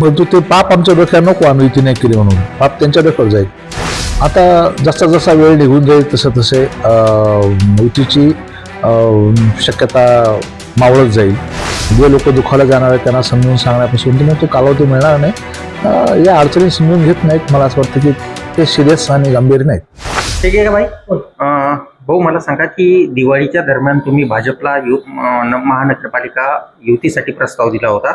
परंतु ते पाप आमच्या डोक्यावर नको आम्ही युती नाही केली म्हणून. पाप त्यांच्या डोक्यावर जाईल. आता जसा जसा वेळ निघून जाईल तसं तसे युतीची शक्यता मावळत जाईल. जे लोक दुखायला जाणार आहेत त्यांना समजून सांगण्यापासून तर मग तो कालावधी मिळणार नाही. या अडचणी समजून घेत नाहीत. मला असं वाटतं की ते सिरियस आणि गंभीर नाहीत. ठीक आहे का भाई? भाऊ मला सांगा की दिवाळीच्या दरम्यान तुम्ही भाजपला यु महानगरपालिका युतीसाठी प्रस्ताव दिला होता.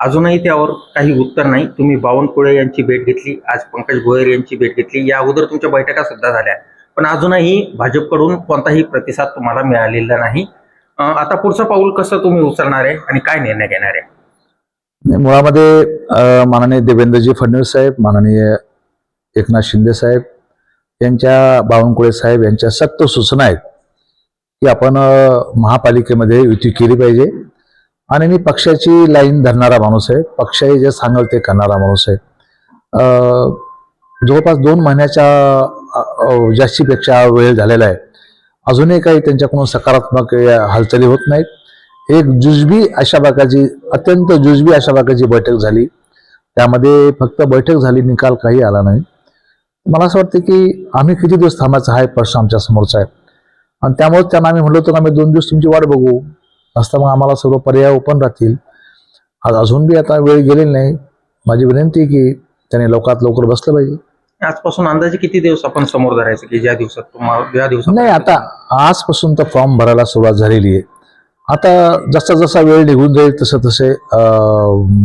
अजूनही त्यावर काही उत्तर नाही. तुम्ही बावनकुळे यांची भेट घेतली आज पंकज भोयर यांची भेट घेतली या अगोदर तुमच्या बैठका सुद्धा झाल्या. पण अजूनही भाजपकडून कोणताही प्रतिसाद तुम्हाला मिळालेला नाही. आता पुढचं पाऊल कसं तुम्ही उचलणार आहे आणि काय निर्णय घेणार आहे? मुळामध्ये माननीय देवेंद्रजी फडणवीस साहेब माननीय एकनाथ शिंदे साहेब यांच्या बावनकुळे साहेब यांच्या सक्त सूचना आहेत की आपण महापालिकेमध्ये युती केली पाहिजे. आणि मी पक्षाची लाईन धरणारा माणूस आहे. पक्षाही जे सांगाल ते करणारा माणूस आहे. जवळपास दोन महिन्याच्या जास्तीपेक्षा वेळ झालेला आहे. अजूनही काही त्यांच्याकडून सकारात्मक हालचाली होत नाहीत. एक जुजबी अशा प्रकारची अत्यंत जुजबी अशा प्रकारची बैठक झाली. त्यामध्ये फक्त बैठक झाली निकाल काही आला नाही. मला असं वाटतं की आम्ही किती दिवस थांबायचा हा एक प्रश्न आमच्या समोरचा आहे. आणि त्यामुळे त्यांना आम्ही म्हणलो होतो आम्ही दोन दिवस तुमची वाट बघू. असता मग आम्हाला सर्व पर्याय ओपन राहतील. आज अजून बी आता वेळ गेलेली नाही. माझी विनंती आहे की त्याने लवकरात लवकर बसलं पाहिजे. आजपासून अंदाजे किती दिवस आपण समोर धरायचं की ज्या दिवसात तुम्हाला ज्या दिवसात नाही आता आजपासून तर फॉर्म भरायला सुरुवात झालेली आहे. आता जसा जसा वेळ निघून जाईल तसं तसे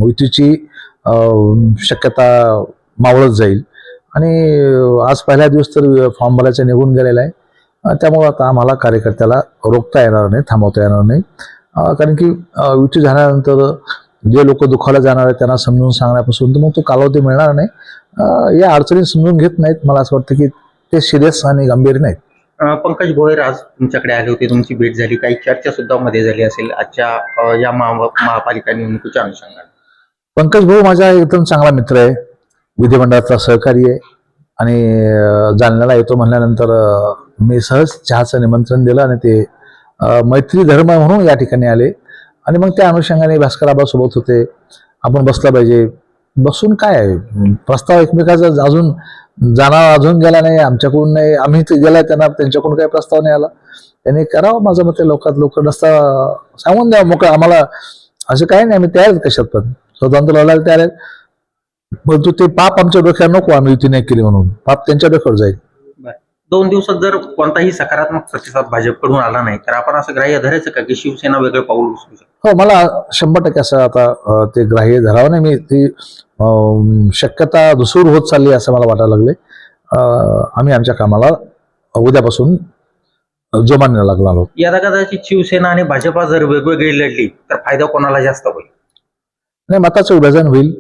युतीची अं, शक्यता मावळत जाईल. आणि आज पहिला दिवस तर फॉर्म भरायचा निघून गेलेला आहे. त्यामुळे आता आम्हाला कार्यकर्त्याला रोखता येणार नाही थांबवता येणार नाही. कारण की युती झाल्यानंतर जे लोक दुखावला जाणार आहेत त्यांना समजून सांगण्यापासून तर मग तो कालावधी मिळणार नाही. या अडचणी समजून घेत नाहीत. मला असं वाटतं की ते सिरियस आणि गंभीर नाहीत. पंकज भोयर आज तुमच्याकडे आले होते. तुमची भेट झाली. काही चर्चा सुद्धा मध्ये झाली असेल. आजच्या या महा- महापालिका निवडणुकीच्या अनुषंगाने. पंकज भाऊ माझा एकदम चांगला मित्र आहे. विधिमंडळातला सहकारी आहे. आणि जालन्याला येतो म्हणल्यानंतर मी सहज चहाचं निमंत्रण दिलं आणि ते मैत्री धर्म म्हणून या ठिकाणी आले. आणि मग त्या अनुषंगाने भास्कराबा सोबत होते. आपण बसला पाहिजे. बसून काय आहे? प्रस्ताव एकमेकाचा अजून जाणार अजून गेला नाही आमच्याकडून नाही. आम्ही ते गेलाय त्यांना त्यांच्याकडून काही प्रस्ताव नाही आला. त्यांनी करावं माझं मते लवकरात लवकर रस्ता सांगून द्या मोकळं आम्हाला असं काही नाही आम्ही तयार आहेत कशात पण. स्वतंत्र लढायला तयार आहेत. परंतु ते पाप आमच्या डोक्यावर नको आम्ही युती नाही केली म्हणून. पाप त्यांच्या डोक्यावर जाईल. दोन दिवसात जर कोणताही सकारात्मक प्रतिसाद भाजपकडून आला नाही तर आपण असं ग्राह्य धरायचं का की शिवसेना वेगळं पाऊल उचलू शकतो? हो मला शंभर टक्के असं आता ते ग्राह्य धरावं नाही. मी ती शक्यता धुसूर होत चालली असं मला वाटायला लागले. आम्ही आमच्या कामाला उद्यापासून जोमाने लागलो आहोत. यदा कदाचित शिवसेना आणि भाजपा जर वेगवेगळी लढली तर फायदा कोणाला जास्त होईल? नाही मताचं विभाजन होईल.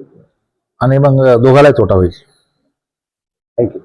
आणि मग दोघालाही तोटा होईल. थँक्यू